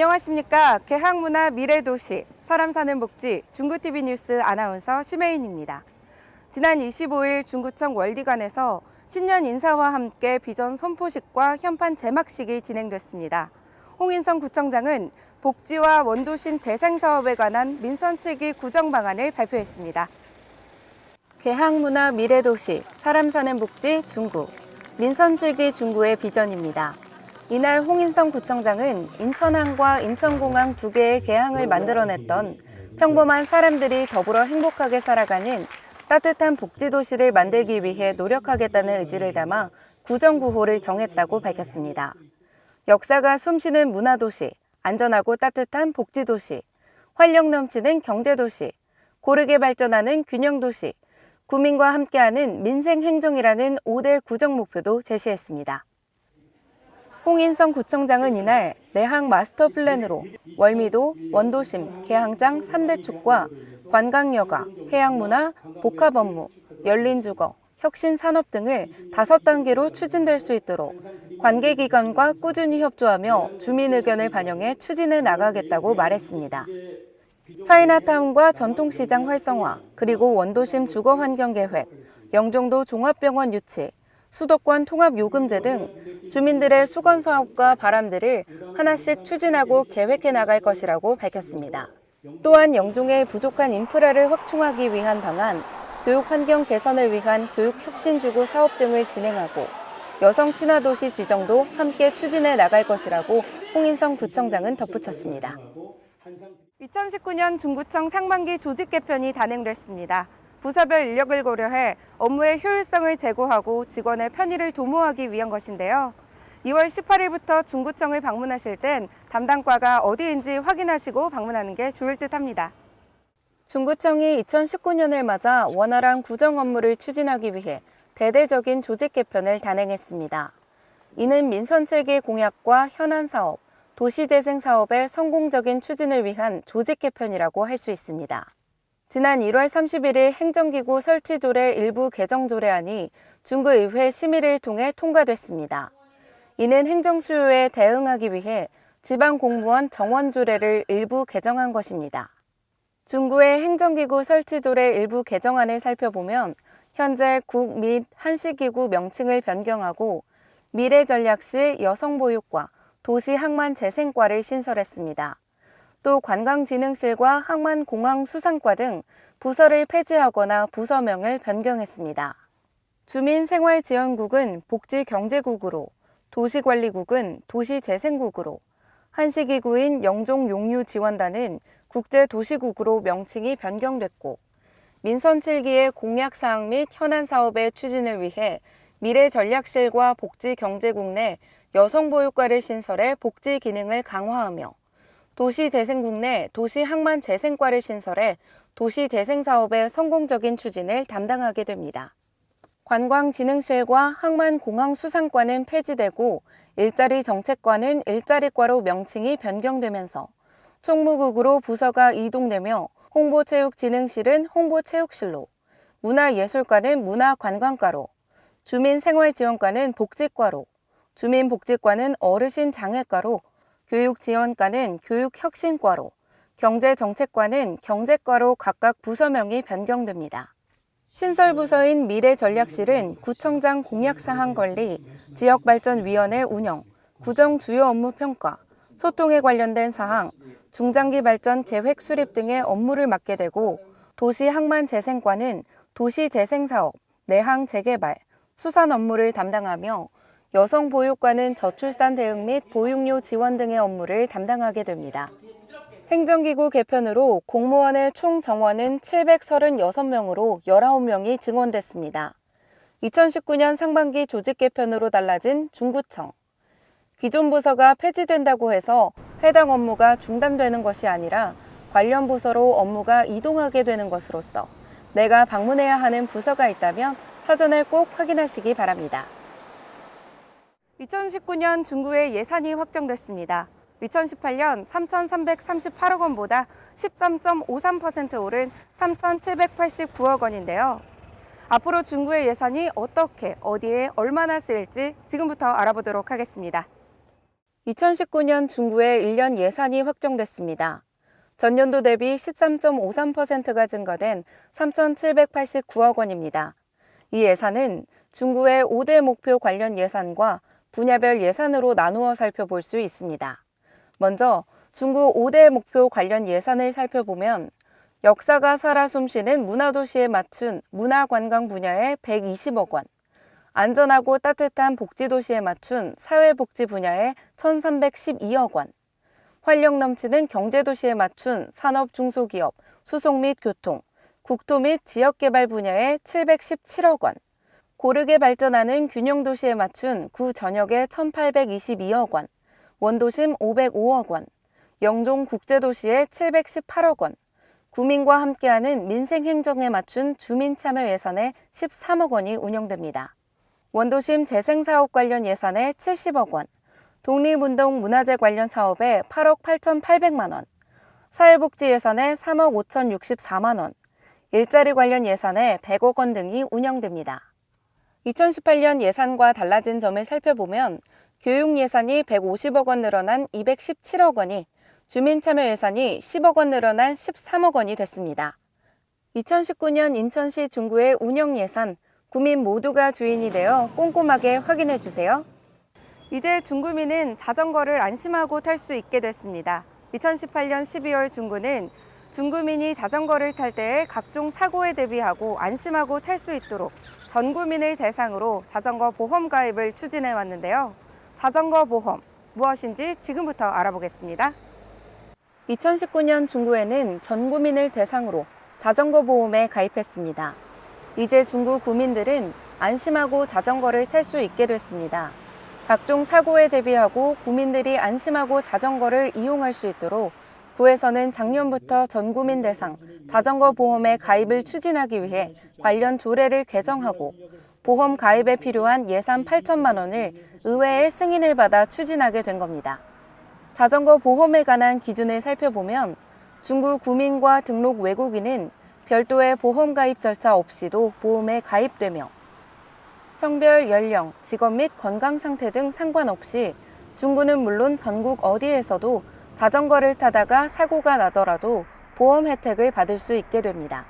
안녕하십니까. 개항문화 미래도시 사람 사는 복지 중구TV 뉴스 아나운서 심혜인입니다. 지난 25일 중구청 월디관에서 신년 인사와 함께 비전 선포식과 현판 제막식이 진행됐습니다. 홍인성 구청장은 복지와 원도심 재생 사업에 관한 민선 7기 구정 방안을 발표했습니다. 개항문화 미래도시 사람 사는 복지 중구 민선 7기 중구의 비전입니다. 이날 홍인성 구청장은 인천항과 인천공항 두 개의 개항을 만들어냈던 평범한 사람들이 더불어 행복하게 살아가는 따뜻한 복지도시를 만들기 위해 노력하겠다는 의지를 담아 구정구호를 정했다고 밝혔습니다. 역사가 숨쉬는 문화도시, 안전하고 따뜻한 복지도시, 활력 넘치는 경제도시, 고르게 발전하는 균형도시, 구민과 함께하는 민생행정이라는 5대 구정 목표도 제시했습니다. 홍인성 구청장은 이날 내항 마스터 플랜으로 월미도, 원도심, 개항장 3대 축과 관광여가, 해양문화, 복합업무, 열린주거, 혁신산업 등을 다섯 단계로 추진될 수 있도록 관계기관과 꾸준히 협조하며 주민 의견을 반영해 추진해 나가겠다고 말했습니다. 차이나타운과 전통시장 활성화, 그리고 원도심 주거환경계획, 영종도 종합병원 유치, 수도권 통합요금제 등 주민들의 수건 사업과 바람들을 하나씩 추진하고 계획해 나갈 것이라고 밝혔습니다. 또한 영종의 부족한 인프라를 확충하기 위한 방안, 교육 환경 개선을 위한 교육 혁신주구 사업 등을 진행하고 여성 친화 도시 지정도 함께 추진해 나갈 것이라고 홍인성 구청장은 덧붙였습니다. 2019년 중구청 상반기 조직 개편이 단행됐습니다. 부서별 인력을 고려해 업무의 효율성을 제고하고 직원의 편의를 도모하기 위한 것인데요. 2월 18일부터 중구청을 방문하실 땐 담당과가 어디인지 확인하시고 방문하는 게 좋을 듯 합니다. 중구청이 2019년을 맞아 원활한 구정 업무를 추진하기 위해 대대적인 조직 개편을 단행했습니다. 이는 민선 7기 공약과 현안 사업, 도시재생 사업의 성공적인 추진을 위한 조직 개편이라고 할 수 있습니다. 지난 1월 31일 행정기구 설치 조례 일부 개정 조례안이 중구의회 심의를 통해 통과됐습니다. 이는 행정 수요에 대응하기 위해 지방 공무원 정원 조례를 일부 개정한 것입니다. 중구의 행정기구 설치 조례 일부 개정안을 살펴보면 현재 국 및 한시기구 명칭을 변경하고 미래전략실 여성보육과 도시항만재생과를 신설했습니다. 또 관광진흥실과 항만공항수상과 등 부서를 폐지하거나 부서명을 변경했습니다. 주민생활지원국은 복지경제국으로, 도시관리국은 도시재생국으로, 한시기구인 영종용유지원단은 국제도시국으로 명칭이 변경됐고, 민선 7기의 공약사항 및 현안 사업의 추진을 위해 미래전략실과 복지경제국 내 여성보육과를 신설해 복지 기능을 강화하며 도시재생국 내 도시항만재생과를 신설해 도시재생 사업의 성공적인 추진을 담당하게 됩니다. 관광진흥실과 항만공항수상과는 폐지되고 일자리 정책과는 일자리과로 명칭이 변경되면서 총무국으로 부서가 이동되며 홍보체육진흥실은 홍보체육실로, 문화예술과는 문화관광과로, 주민생활지원과는 복지과로, 주민복지과는 어르신장애과로, 교육지원과는 교육혁신과로, 경제정책과는 경제과로 각각 부서명이 변경됩니다. 신설부서인 미래전략실은 구청장 공약사항 관리, 지역발전위원회 운영, 구정 주요 업무 평가, 소통에 관련된 사항, 중장기 발전 계획 수립 등의 업무를 맡게 되고 도시항만재생과는 도시재생사업, 내항 재개발, 수산 업무를 담당하며 여성보육과는 저출산 대응 및 보육료 지원 등의 업무를 담당하게 됩니다. 행정기구 개편으로 공무원의 총 정원은 736명으로 19명이 증원됐습니다. 2019년 상반기 조직 개편으로 달라진 중구청. 기존 부서가 폐지된다고 해서 해당 업무가 중단되는 것이 아니라 관련 부서로 업무가 이동하게 되는 것으로서 내가 방문해야 하는 부서가 있다면 사전에 꼭 확인하시기 바랍니다. 2019년 중구의 예산이 확정됐습니다. 2018년 3,338억 원보다 13.53% 오른 3,789억 원인데요. 앞으로 중구의 예산이 어떻게, 어디에 얼마나 쓰일지 지금부터 알아보도록 하겠습니다. 2019년 중구의 1년 예산이 확정됐습니다. 전년도 대비 13.53%가 증가된 3,789억 원입니다. 이 예산은 중구의 5대 목표 관련 예산과 분야별 예산으로 나누어 살펴볼 수 있습니다. 먼저 중구 5대 목표 관련 예산을 살펴보면 역사가 살아 숨쉬는 문화도시에 맞춘 문화관광 분야에 120억 원, 안전하고 따뜻한 복지도시에 맞춘 사회복지 분야에 1,312억 원, 활력 넘치는 경제도시에 맞춘 산업 중소기업, 수송 및 교통, 국토 및 지역개발 분야에 717억 원, 고르게 발전하는 균형 도시에 맞춘 구 전역에 1,822억 원, 원도심 505억 원, 영종 국제도시에 718억 원, 구민과 함께하는 민생 행정에 맞춘 주민 참여 예산에 13억 원이 운영됩니다. 원도심 재생 사업 관련 예산에 70억 원, 독립운동 문화재 관련 사업에 8억 8,800만 원, 사회복지 예산에 3억 5,064만 원, 일자리 관련 예산에 100억 원 등이 운영됩니다. 2018년 예산과 달라진 점을 살펴보면 교육 예산이 150억 원 늘어난 217억 원이 주민참여 예산이 10억 원 늘어난 13억 원이 됐습니다. 2019년 인천시 중구의 운영 예산, 구민 모두가 주인이 되어 꼼꼼하게 확인해 주세요. 이제 중구민은 자전거를 안심하고 탈 수 있게 됐습니다. 2018년 12월 중구는 중구민이 자전거를 탈 때의 각종 사고에 대비하고 안심하고 탈 수 있도록 전 구민을 대상으로 자전거 보험 가입을 추진해 왔는데요. 자전거 보험 무엇인지 지금부터 알아보겠습니다. 2019년 중구에는 전 구민을 대상으로 자전거 보험에 가입했습니다. 이제 중구 구민들은 안심하고 자전거를 탈 수 있게 됐습니다. 각종 사고에 대비하고 구민들이 안심하고 자전거를 이용할 수 있도록 구에서는 작년부터 전 구민 대상 자전거 보험에 가입을 추진하기 위해 관련 조례를 개정하고 보험 가입에 필요한 예산 8천만 원을 의회의 승인을 받아 추진하게 된 겁니다. 자전거 보험에 관한 기준을 살펴보면 중구 구민과 등록 외국인은 별도의 보험 가입 절차 없이도 보험에 가입되며 성별, 연령, 직업 및 건강 상태 등 상관없이 중구는 물론 전국 어디에서도 자전거를 타다가 사고가 나더라도 보험 혜택을 받을 수 있게 됩니다.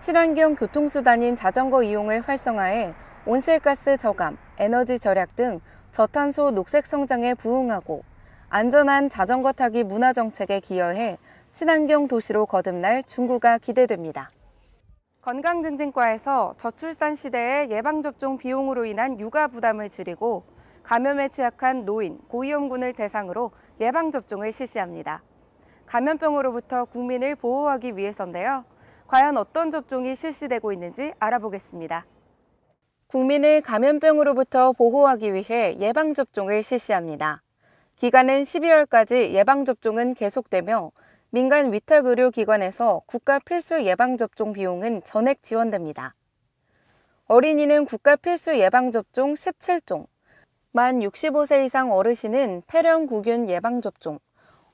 친환경 교통수단인 자전거 이용을 활성화해 온실가스 저감, 에너지 절약 등 저탄소 녹색 성장에 부응하고 안전한 자전거 타기 문화 정책에 기여해 친환경 도시로 거듭날 중구가 기대됩니다. 건강증진과에서 저출산 시대의 예방접종 비용으로 인한 육아 부담을 줄이고 감염에 취약한 노인, 고위험군을 대상으로 예방접종을 실시합니다. 감염병으로부터 국민을 보호하기 위해서인데요. 과연 어떤 접종이 실시되고 있는지 알아보겠습니다. 국민을 감염병으로부터 보호하기 위해 예방접종을 실시합니다. 기간은 12월까지 예방접종은 계속되며 민간 위탁의료기관에서 국가 필수 예방접종 비용은 전액 지원됩니다. 어린이는 국가 필수 예방접종 17종, 만 65세 이상 어르신은 폐렴구균 예방접종,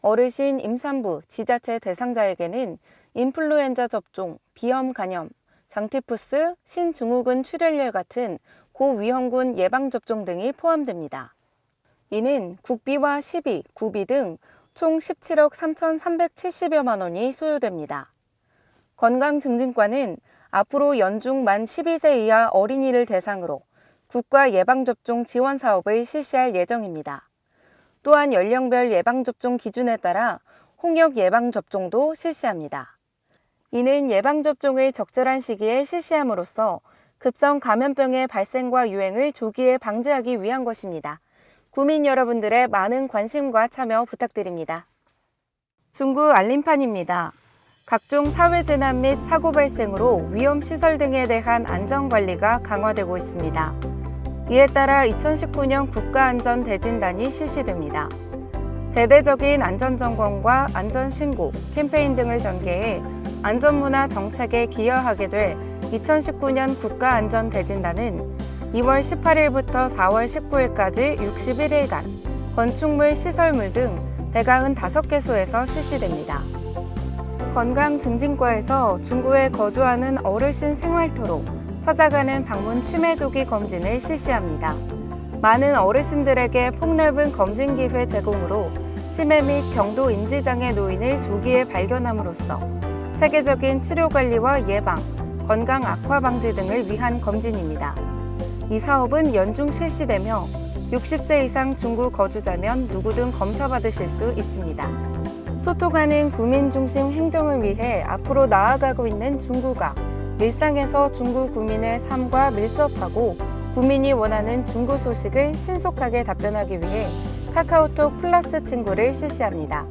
어르신 임산부, 지자체 대상자에게는 인플루엔자 접종, 비염 간염, 장티푸스, 신증후군 출혈열 같은 고위험군 예방접종 등이 포함됩니다. 이는 국비와 시비, 구비 등 총 17억 3,370여만 원이 소요됩니다. 건강증진과는 앞으로 연중 만 12세 이하 어린이를 대상으로 국가 예방접종 지원 사업을 실시할 예정입니다. 또한 연령별 예방접종 기준에 따라 홍역 예방접종도 실시합니다. 이는 예방접종을 적절한 시기에 실시함으로써 급성 감염병의 발생과 유행을 조기에 방지하기 위한 것입니다. 구민 여러분들의 많은 관심과 참여 부탁드립니다. 중구 알림판입니다. 각종 사회재난 및 사고 발생으로 위험시설 등에 대한 안전관리가 강화되고 있습니다. 이에 따라 2019년 국가안전대진단이 실시됩니다. 대대적인 안전점검과 안전신고, 캠페인 등을 전개해 안전문화 정책에 기여하게 될 2019년 국가안전대진단은 2월 18일부터 4월 19일까지 61일간 건축물, 시설물 등 195개소에서 실시됩니다. 건강증진과에서 중구에 거주하는 어르신 생활토로 찾아가는 방문 치매 조기 검진을 실시합니다. 많은 어르신들에게 폭넓은 검진 기회 제공으로 치매 및 경도 인지 장애 노인을 조기에 발견함으로써 체계적인 치료 관리와 예방, 건강 악화 방지 등을 위한 검진입니다. 이 사업은 연중 실시되며 60세 이상 중구 거주자면 누구든 검사받으실 수 있습니다. 소통하는 구민 중심 행정을 위해 앞으로 나아가고 있는 중구가 일상에서 중구 구민의 삶과 밀접하고 구민이 원하는 중구 소식을 신속하게 답변하기 위해 카카오톡 플러스 친구를 실시합니다.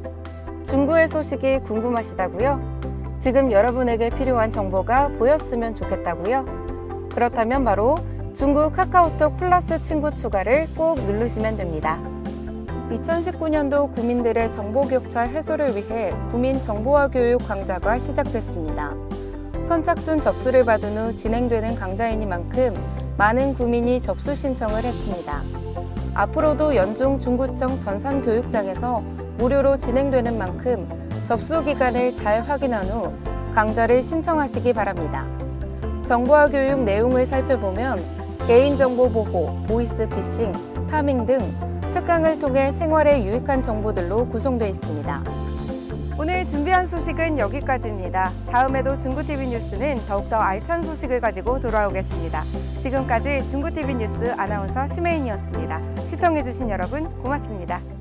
중구의 소식이 궁금하시다고요? 지금 여러분에게 필요한 정보가 보였으면 좋겠다고요? 그렇다면 바로 중구 카카오톡 플러스 친구 추가를 꼭 누르시면 됩니다. 2019년도 구민들의 정보 격차 해소를 위해 구민 정보화 교육 강좌가 시작됐습니다. 선착순 접수를 받은 후 진행되는 강좌이니만큼 많은 구민이 접수 신청을 했습니다. 앞으로도 연중 중구청 전산 교육장에서 무료로 진행되는 만큼 접수 기간을 잘 확인한 후 강좌를 신청하시기 바랍니다. 정보화 교육 내용을 살펴보면 개인정보 보호, 보이스피싱, 파밍 등 특강을 통해 생활에 유익한 정보들로 구성되어 있습니다. 오늘 준비한 소식은 여기까지입니다. 다음에도 중구TV 뉴스는 더욱더 알찬 소식을 가지고 돌아오겠습니다. 지금까지 중구TV 뉴스 아나운서 심혜인이었습니다. 시청해주신 여러분 고맙습니다.